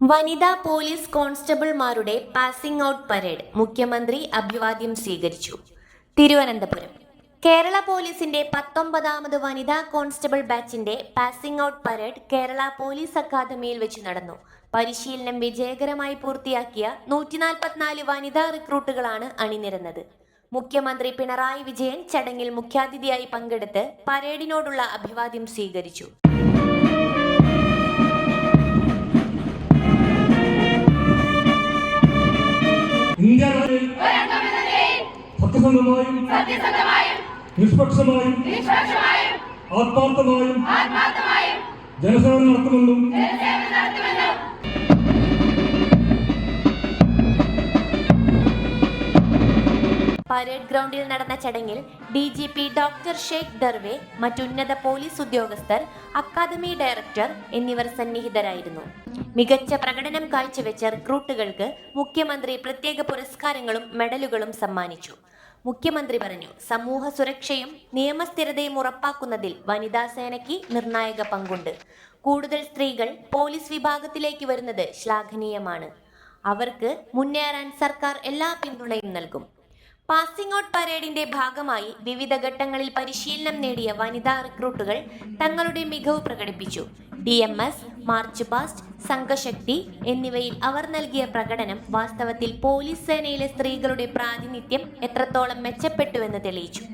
വനിതാ പോലീസ് കോൺസ്റ്റബിൾമാരുടെ passing out parade മുഖ്യമന്ത്രി അഭിവാദ്യം സ്വീകരിച്ചു. തിരുവനന്തപുരം. കേരള പോലീസിന്റെ പത്തൊമ്പതാമത് വനിതാ കോൺസ്റ്റബിൾ ബാച്ചിന്റെ passing out parade Kerala police അക്കാദമിയിൽ വെച്ച് നടന്നു. പരിശീലനം വിജയകരമായി പൂർത്തിയാക്കിയ നൂറ്റിനാൽപ്പത്തിനാല് വനിതാ റിക്രൂട്ടുകളാണ് അണിനിരന്നത്. മുഖ്യമന്ത്രി പിണറായി വിജയൻ ചടങ്ങിൽ മുഖ്യാതിഥിയായി പങ്കെടുത്ത് പരേഡിനോടുള്ള അഭിവാദ്യം സ്വീകരിച്ചു. സത്യസന്ധമായും നിഷ്പക്ഷമായും ആത്മാർത്ഥമായും ജനസേവനം നടത്തുമെന്നും പരേഡ് ഗ്രൗണ്ടിൽ നടന്ന ചടങ്ങിൽ D G P doctor Sheikh Darvesh മറ്റുന്നത police ഉദ്യോഗസ്ഥർ അക്കാദമി ഡയറക്ടർ എന്നിവർ സന്നിഹിതരായിരുന്നു. മികച്ച പ്രകടനം കാഴ്ചവെച്ച റിക്രൂട്ടുകൾക്ക് മുഖ്യമന്ത്രി പ്രത്യേക പുരസ്കാരങ്ങളും മെഡലുകളും സമ്മാനിച്ചു. മുഖ്യമന്ത്രി പറഞ്ഞു. സമൂഹ സുരക്ഷയും നിയമസ്ഥിരതയും ഉറപ്പാക്കുന്നതിൽ വനിതാ സേനയ്ക്ക് നിർണായക പങ്കുണ്ട്. കൂടുതൽ സ്ത്രീകൾ പോലീസ് വിഭാഗത്തിലേക്ക് വരുന്നത് ശ്ലാഘനീയമാണ്. അവർക്ക് മുന്നേറാൻ സർക്കാർ എല്ലാ പിന്തുണയും നൽകും. പാസിംഗ് ഔട്ട് പരേഡിന്റെ ഭാഗമായി വിവിധ ഘട്ടങ്ങളിൽ പരിശീലനം നേടിയ വനിതാ റിക്രൂട്ടുകൾ തങ്ങളുടെ മികവ് പ്രകടിപ്പിച്ചു. D M S march past സംഘശക്തി എന്നിവയിൽ അവർ നൽകിയ പ്രകടനം വാസ്തവത്തിൽ പോലീസ് സേനയിലെ സ്ത്രീകളുടെ പ്രാതിനിധ്യം എത്രത്തോളം മെച്ചപ്പെട്ടുവെന്ന് തെളിയിച്ചു.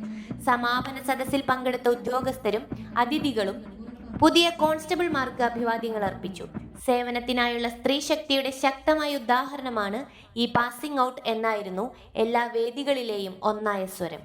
സമാപന സദസ്സിൽ പങ്കെടുത്ത ഉദ്യോഗസ്ഥരും അതിഥികളും പുതിയ കോൺസ്റ്റബിൾമാർക്ക് അഭിവാദ്യങ്ങൾ അർപ്പിച്ചു. സേവനത്തിനായുള്ള സ്ത്രീ ശക്തിയുടെ ശക്തമായ ഉദാഹരണമാണ് ഈ പാസിംഗ് ഔട്ട് എന്നായിരുന്നു എല്ലാ വേദികളിലെയും ഒന്നായ സ്വരം.